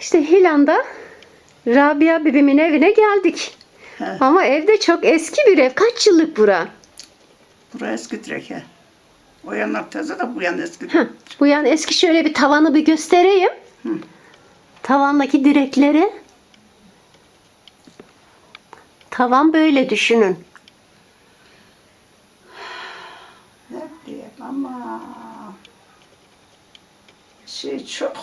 İşte Hilan'da Rabia bebeğimin evine geldik. He. Ama evde çok eski bir ev. Kaç yıllık bura? Burası eski direk he. O yanlar taze de bu yan eski. Heh, bu yan eski şöyle bir tavanı bir göstereyim. Hı. Tavandaki direkleri. Tavan böyle düşünün. Ne diyeyim ama şey çok.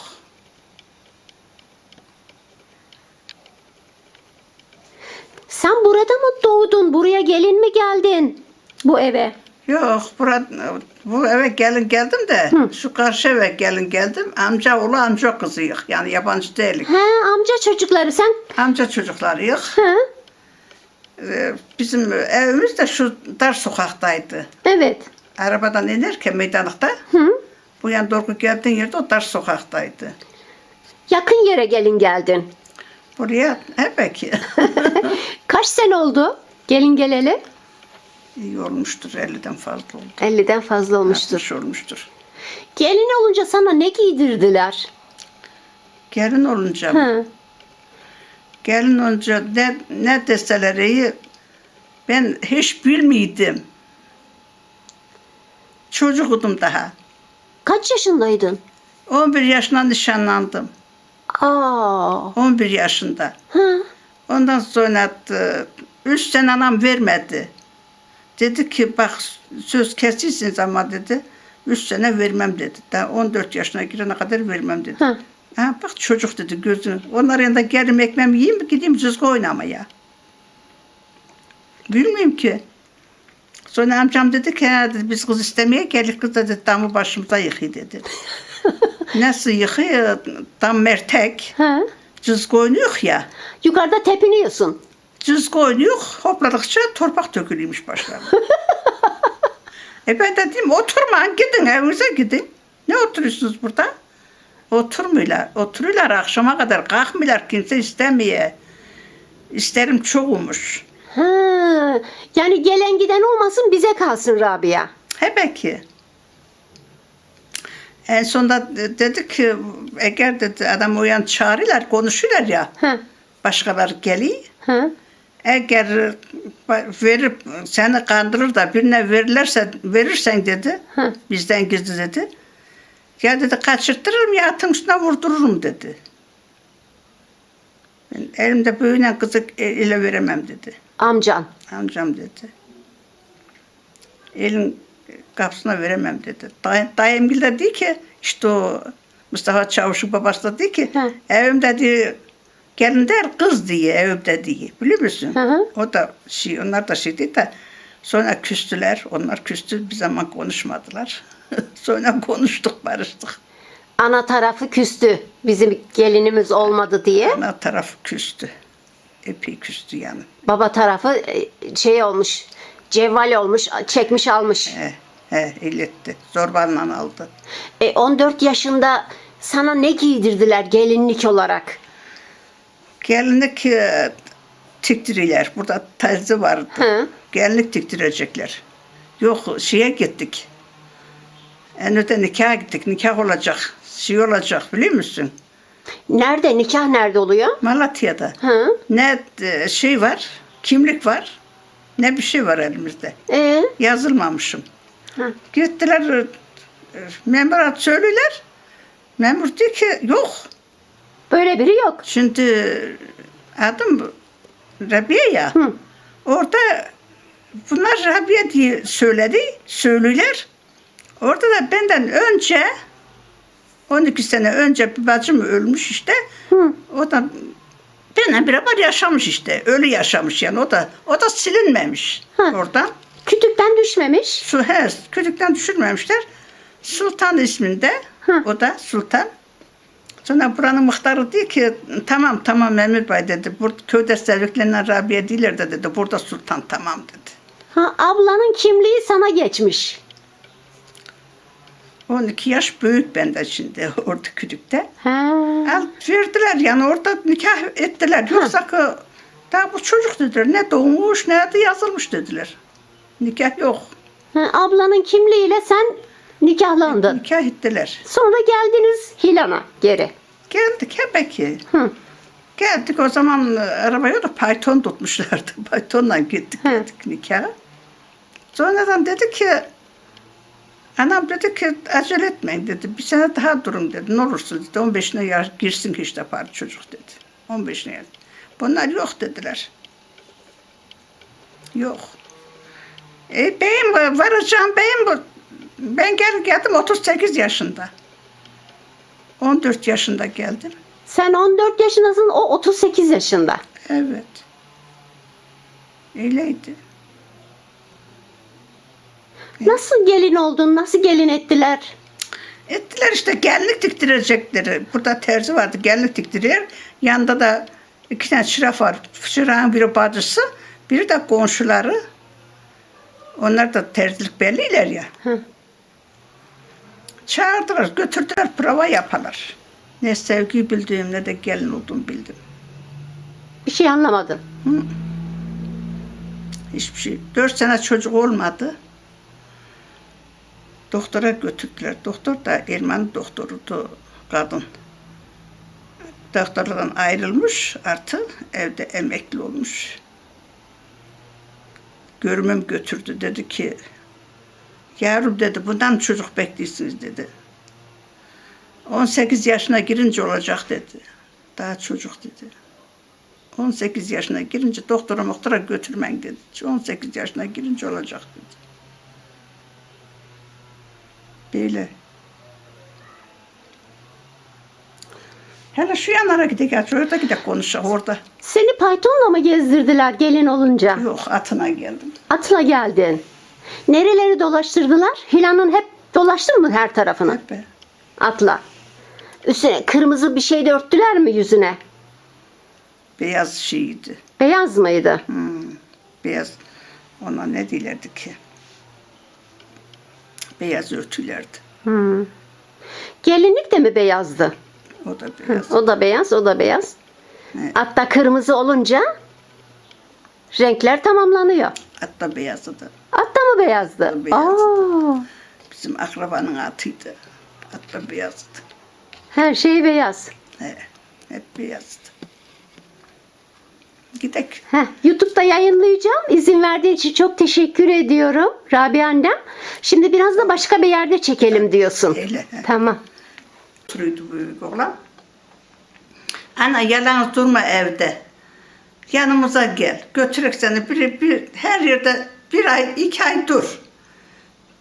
Sen burada mı doğdun? Buraya gelin mi geldin? Bu eve. Yok bura, bu eve gelin geldim de Hı. şu karşı eve gelin geldim. Amca oğlu amca kızıyık. Yani yabancı değilik. He amca çocukları sen. Amca çocuklarıyık. He, Ee, Bizim evimiz de şu dar sokaktaydı. evet. Arabadan inerken meydanlıkta Hı. bu yan doğru geldiğin yerde o dar sokaktaydı. Yakın yere gelin geldin. Buraya hep ki Kaç sene oldu gelin geleli? İyi olmuştur 50'den fazla oldu. 50'den fazla olmuştur. 60 olmuştur. Gelin olunca sana ne giydirdiler? Gelin olunca Hı. Gelin olunca ne, ne deseler iyi ben hiç bilmiydim. Çocukudum daha. Kaç yaşındaydın? 11 yaşında nişanlandım. Aa. 11 yaşında. Hı. Ondan sonra 3 sene anam vermedi. Dedi ki bak söz kesirsiniz ama dedi. 3 sene vermem dedi. Daha 14 yaşına girene kadar vermem dedi. Hı. Ha, bak çocuk dedi gözünü. Onlar yanında gelim ekmeğimi yiyeyim mi gideyim cızgı oynamaya. Bilmiyorum ki. Sonra amcam dedi ki "Ha," dedi, biz kız istemeye geldik kız dedi damı başımıza yıkıyor dedi. Nasıl yıkıyor? Tam mertek. Hı. Cızgı oynuyor ya. Yukarıda tepiniyorsun. Cızgı oynuyor. Hopladıkça torpak dökülüyormuş başlarına. e ben de dedim oturmayın gidin evinize gidin. Ne oturuyorsunuz burada? Oturmuyorlar. Oturuyorlar akşama kadar kalkmıyorlar kimse istemiyor. İsterim çok olmuş. Hı. Yani gelen giden olmasın bize kalsın Rabia. He ki. En sonunda de- dedi ki eğer dedi adam uyan çağırırlar konuşuyorlar ya Hı. başkaları geliyor. Hı. Eğer verip seni kandırır da birine verirlerse verirsen dedi. Hı. Bizden gizli dedi. Ya dedi kaçırtırırım ya atın üstüne vurdururum dedi. Ben elimde böyle kızı ele veremem dedi. Amcan. Amcam dedi. Elin kapısına veremem dedi. Day dayımgil de dedi ki işte o Mustafa Çavuş'un babası da dedi ki Hı. evimde diye gelin der kız diye evimde diye biliyor musun? Hı hı. O da şey onlar da şey dedi de sonra küstüler. Onlar küstü bir zaman konuşmadılar. sonra konuştuk barıştık. Ana tarafı küstü. Bizim gelinimiz olmadı diye. Ana tarafı küstü. Epey küstü yani. Baba tarafı e, şey olmuş. Cevval olmuş. Çekmiş almış. He, he iletti. Zorbanla aldı. E, 14 yaşında sana ne giydirdiler gelinlik olarak? Gelinlik e, tiktiriler. Burada terzi vardı. Hı. Gelinlik tiktirecekler. Yok şeye gittik. Enöde nikah gittik. Nikah olacak. Şey olacak biliyor musun? Nerede? Nikah nerede oluyor? Malatya'da. Hı. Ne e, şey var, kimlik var, ne bir şey var elimizde. E, Yazılmamışım. Hı. Gittiler, e, memura söylüyorlar. Memur diyor ki yok. Böyle biri yok. Şimdi adım Rabia ya. Hı. Orada bunlar Rabia diye söyledi, söylüyorlar. Orada da benden önce 12 sene önce bir bacım ölmüş işte. Hı. O da benimle beraber yaşamış işte. Ölü yaşamış yani. O da o da silinmemiş Hı. oradan. Kütükten düşmemiş. Su her küçükten düşürmemişler. Sultan isminde. Hı. O da Sultan. Sonra buranın muhtarı diyor ki tamam tamam Memur Bey dedi. Burada köyde sevdiklerinden Rabia değiller de dedi. Burada Sultan tamam dedi. Ha, ablanın kimliği sana geçmiş. 12 yaş büyük benden şimdi orada küçükte. Ha. Al verdiler yani orada nikah ettiler. Yoksa ki daha bu çocuk dediler. Ne doğmuş ne adı yazılmış dediler. Nikah yok. Ha, ablanın kimliğiyle sen nikahlandın. Nikah ettiler. Sonra geldiniz Hilan'a geri. Geldik hep belki. Hı. Geldik o zaman e, araba yok da Python tutmuşlardı. Python'la gittik Hı. geldik nikaha. Sonradan dedi ki anam dedi ki acele etmeyin dedi. Bir sene daha durun dedi. Ne olursun dedi. 15'ine yaş girsin işte para çocuk dedi. 15'ine yaş. Bunlar yok dediler. Yok. E, beyim var- varacağım beyim bu. Ben gel geldim 38 yaşında. 14 yaşında geldim. Sen 14 yaşındasın, o 38 yaşında. Evet. Öyleydi. Nasıl gelin oldun, nasıl gelin ettiler? Ettiler işte gelinlik diktirecekleri. Burada terzi vardı gelinlik diktiriyor. Yanında da iki tane çırak var. Çırağın biri bacısı, biri de komşuları. Onlar da terzilik belliler ya. Hı. Çağırdılar, götürdüler prova yaparlar. Ne sevgi bildiğim ne de gelin olduğumu bildim. Bir şey anlamadım. Hiçbir şey. Dört sene çocuk olmadı. Doktora götürdüler. Doktor da Ermeni doktorudu kadın. Doktorlardan ayrılmış artık evde emekli olmuş. Görümüm götürdü dedi ki yavrum dedi bundan çocuk bekliyorsunuz dedi. 18 yaşına girince olacak dedi. Daha çocuk dedi. 18 yaşına girince doktora moktora götürmen dedi. 18 yaşına girince olacak dedi. Böyle. Hele şu yanlara gidelim, şurada gidelim konuşalım orada. Seni Python'la mı gezdirdiler gelin olunca? Yok atına geldim. Atla geldin. Nereleri dolaştırdılar? Hilan'ın hep dolaştın mı her tarafını? Hep. Atla. Üstüne kırmızı bir şey de örttüler mi yüzüne? beyaz şeydi. Beyaz mıydı? Hmm, beyaz. Ona ne dilerdi ki? Beyaz örtülerdi. Hmm. Gelinlik de mi beyazdı? O da beyaz. O da beyaz, o da beyaz. Evet. Hatta kırmızı olunca renkler tamamlanıyor. Hatta beyazı da. Mı beyazdı? Beyazdı. Aa, Bizim akrabanın atıydı. Hatta beyazdı. her şey beyaz. He, hep beyazdı. Gidek. Heh, YouTube'da yayınlayacağım. İzin verdiğin için çok teşekkür ediyorum Rabia annem. Şimdi biraz da başka bir yerde çekelim diyorsun. Öyle. he. Tamam. Oturuyordu büyük oğlan. Ana yalnız durma evde. Yanımıza gel. Götürek seni bir, bir, her yerde bir ay, iki ay dur.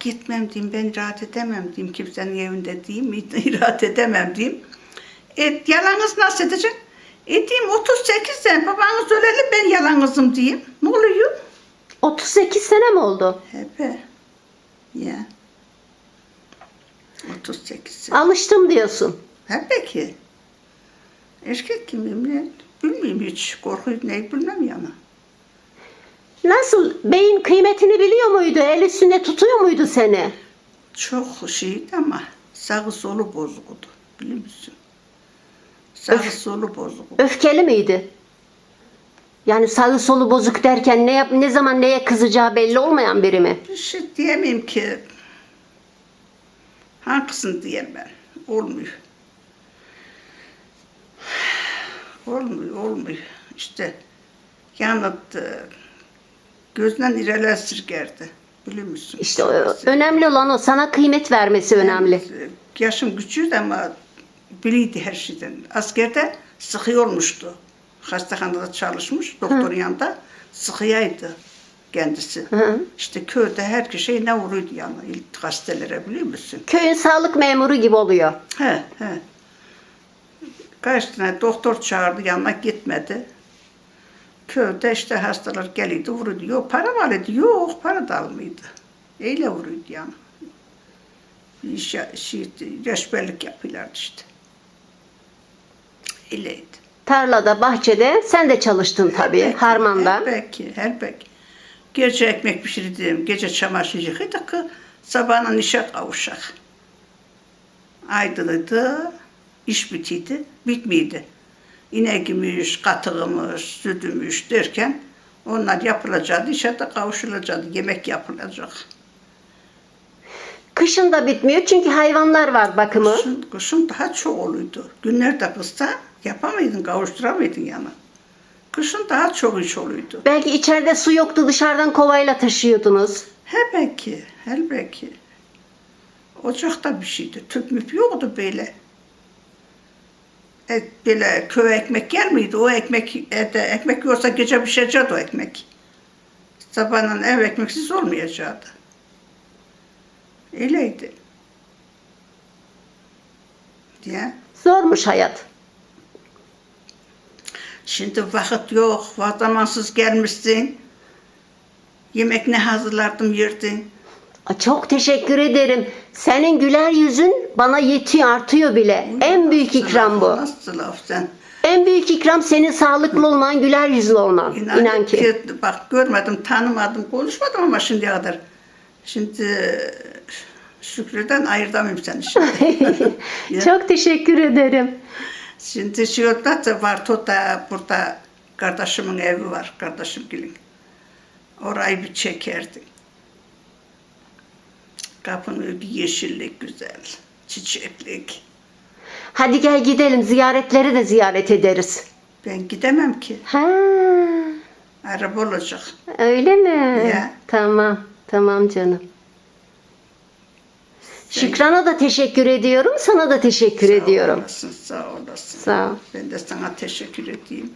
Gitmem diyeyim, ben rahat edemem diyeyim. Kimsenin evinde diyeyim, rahat edemem diyeyim. E, yalnız nasıl edecek? E diyeyim 38 sene babanız öleli ben yalnızım diyeyim. Ne oluyor? 38 sene mi oldu? Hep ya. 38 sene. Alıştım diyorsun. Ha peki. Erkek kimim ne? Bilmiyorum hiç. Korku ne bilmem yani. Nasıl? Beyin kıymetini biliyor muydu? El üstünde tutuyor muydu seni? Çok şeydi ama sağı solu bozuktu. Biliyor musun? Sağı solu bozuk. Öfkeli miydi? Yani sağı solu bozuk derken ne yap ne zaman neye kızacağı belli olmayan biri mi? Bir şey diyemeyim ki. Hangisini diyeyim ben? Olmuyor. Olmuyor, olmuyor. İşte yanıttı. Gözden ireler sirgerdi. Biliyor musun? İşte o- önemli olan o sana kıymet vermesi önemli. Yaşım küçüğüydü ama biliydi her şeyden. Askerde sıkı olmuştu. Hastahanede çalışmış, doktorun yanında sıkıyaydı kendisi. Hı. İşte köyde her kişiye ne vuruydu yani ilk hastelere biliyor musun? Köyün sağlık memuru gibi oluyor. He he. Kaç tane doktor çağırdı yanına gitmedi. Köyde işte hastalar geliyordu vuruyordu. Yok para var idi. Yok para da almıyordu. Öyle vuruyordu yani. İş, şey, reşberlik yapıyorlardı işte. Öyleydi. Tarlada, bahçede sen de çalıştın tabii. Her Harmanda. Her belki. Gece ekmek pişirdim, gece çamaşır yıkıyorduk ki sabahına nişat kavuşak. Aydınıydı, iş bitiydi, bitmiydi. İneğimiz, katığımız, sütümüz derken onlar yapılacaktı, nişata kavuşulacaktı, yemek yapılacak. Kışın da bitmiyor çünkü hayvanlar var bakımı. Kışın, kışın daha çok oluyordu. Günlerde kızsa yapamaydın, kavuşturamaydın yana. Kışın daha çok iş oluyordu. Belki içeride su yoktu dışarıdan kovayla taşıyordunuz. He belki, he belki. Ocakta bir şeydi. Tüp müp yoktu böyle. Et, böyle köy ekmek yer miydi? O ekmek, evde ekmek yoksa gece pişecekti o ekmek. Sabahın ev ekmeksiz olmayacaktı. Öyleydi. Diye. Zormuş hayat. Şimdi vakit yok, va- zamansız gelmişsin. Yemek ne hazırlardım yerdin. Çok teşekkür ederim. Senin güler yüzün bana yetiyor, artıyor bile. En büyük ikram bu. Nasıl laf sen? En büyük ikram senin sağlıklı olman, güler yüzlü olman. İnan, İnan ki. Bak görmedim, tanımadım, konuşmadım ama şimdiye kadar. Şimdi Şükrü'den ayırtamıyorum seni şimdi. Çok teşekkür ederim. Şimdi Şiyor'da da var da burada kardeşimin evi var, kardeşim gelin. Orayı bir çekerdik. Kapının önü yeşillik güzel, çiçeklik. Hadi gel gidelim ziyaretleri de ziyaret ederiz. Ben gidemem ki. Ha, Araba olacak. öyle mi? Ya. Tamam, tamam canım. Şükran'a da teşekkür ediyorum, sana da teşekkür Sağ ediyorum. olasın, sağ olasın. Sağ ol. Ben de sana teşekkür edeyim.